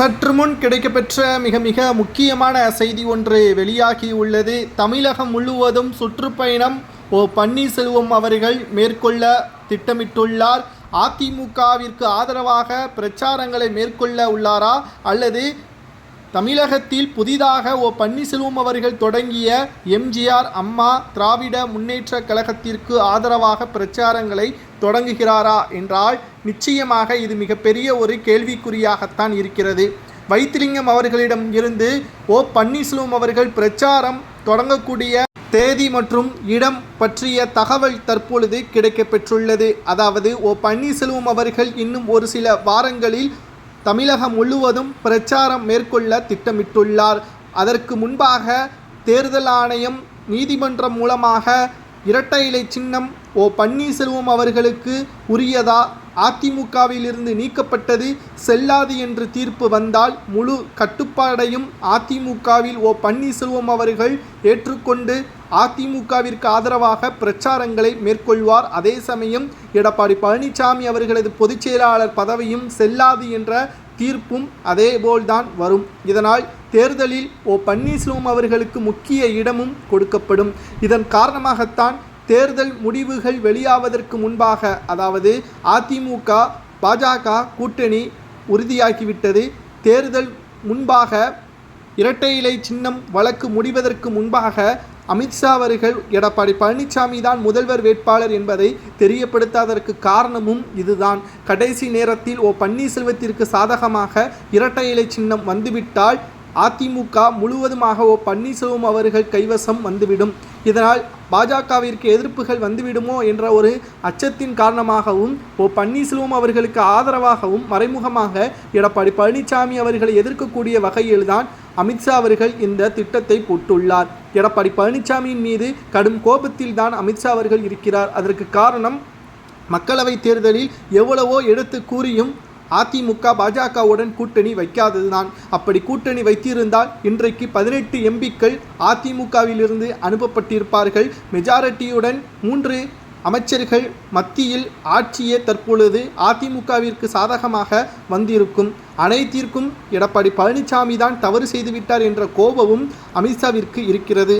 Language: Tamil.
சற்று முன் கிடைக்கப்பெற்ற மிக மிக முக்கியமான செய்தி ஒன்று வெளியாகி உள்ளது தமிழகம் முழுவதும் சுற்றுப்பயணம் ஓ பன்னீர்செல்வம் அவர்கள் மேற்கொள்ள திட்டமிட்டுள்ளார். அதிமுகவிற்கு ஆதரவாக பிரச்சாரங்களை மேற்கொள்ள உள்ளாரா? அல்லது தமிழகத்தில் புதிதாக ஓ பன்னீர்செல்வம் அவர்கள் தொடங்கிய எம்ஜிஆர் அம்மா திராவிட முன்னேற்ற கழகத்திற்கு ஆதரவாக பிரச்சாரங்களை தொடங்குகிறாரா என்றால் நிச்சயமாக இது மிகப்பெரிய ஒரு கேள்விக்குறியாகத்தான் இருக்கிறது. வைத்திலிங்கம் அவர்களிடம் இருந்து ஓ பன்னீர்செல்வம் அவர்கள் பிரச்சாரம் தொடங்கக்கூடிய தேதி மற்றும் இடம் பற்றிய தகவல் தற்பொழுது கிடைக்கப்பெற்றுள்ளது. அதாவது ஓ பன்னீர்செல்வம் அவர்கள் இன்னும் ஒரு சில வாரங்களில் தமிழகம் முழுவதும் பிரச்சாரம் மேற்கொள்ள திட்டமிட்டுள்ளார். அதற்கு முன்பாக தேர்தல் ஆணையம் நீதிமன்றம் மூலமாக இரட்டை இலை சின்னம் ஓ பன்னீர்செல்வம் அவர்களுக்கு உரியதா அதிமுகவிலிருந்து நீக்கப்பட்டது செல்லாது என்று தீர்ப்பு வந்தால் முழு கட்டுப்பாடையும் அதிமுகவில் ஓ பன்னீர்செல்வம் அவர்கள் ஏற்றுக்கொண்டு அதிமுகவிற்கு ஆதரவாக பிரச்சாரங்களை மேற்கொள்வார். அதே சமயம் எடப்பாடி பழனிசாமி அவர்களது பொதுச் செயலாளர் பதவியும் செல்லாது என்ற தீர்ப்பும் அதேபோல்தான் வரும். இதனால் தேர்தலில் ஓ பன்னீர்செல்வம் அவர்களுக்கு முக்கிய இடமும் கொடுக்கப்படும். இதன் காரணமாகத்தான் தேர்தல் முடிவுகள் வெளியாவதற்கு முன்பாக அதாவது அதிமுக பாஜக கூட்டணி உறுதியாகிவிட்டது. தேர்தல் முன்பாக இரட்டை இலை சின்னம் வழக்கு முடிவதற்கு முன்பாக அமித்ஷா அவர்கள் எடப்பாடி பழனிசாமி தான் முதல்வர் வேட்பாளர் என்பதை தெரியப்படுத்தாததற்கு காரணமும் இதுதான். கடைசி நேரத்தில் ஓ பன்னீர்செல்வத்திற்கு சாதகமாக இரட்டை இலை சின்னம் வந்துவிட்டால் அதிமுக முழுவதுமாக ஓ பன்னீர்செல்வம் அவர்கள் கைவசம் வந்துவிடும். இதனால் பாஜகவிற்கு எதிர்ப்புகள் வந்துவிடுமோ என்ற ஒரு அச்சத்தின் காரணமாகவும் ஓ பன்னீர்செல்வம் அவர்களுக்கு ஆதரவாகவும் மறைமுகமாக எடப்பாடி பழனிசாமி அவர்களை எதிர்க்கக்கூடிய வகையில்தான் அமித்ஷா அவர்கள் இந்த திட்டத்தை போட்டுள்ளார். எடப்பாடி பழனிசாமியின் மீது கடும் கோபத்தில் தான் அமித்ஷா அவர்கள் இருக்கிறார். அதற்கு காரணம் மக்களவைத் தேர்தலில் எவ்வளவோ எடுத்து கூறியும் அதிமுக பாஜகவுடன் கூட்டணி வைக்காததுதான். அப்படி கூட்டணி வைத்திருந்தால் இன்றைக்கு பதினெட்டு எம்பிக்கள் அதிமுகவிலிருந்து அனுப்பப்பட்டிருப்பார்கள். மெஜாரிட்டியுடன் மூன்று அமைச்சர்கள் மத்தியில் ஆட்சியே தற்பொழுது அதிமுகவிற்கு சாதகமாக வந்திருக்கும். அனைத்திற்கும் எடப்பாடி பழனிசாமி தான் தவறு செய்துவிட்டார் என்ற கோபமும் அமித்ஷாவிற்கு இருக்கிறது.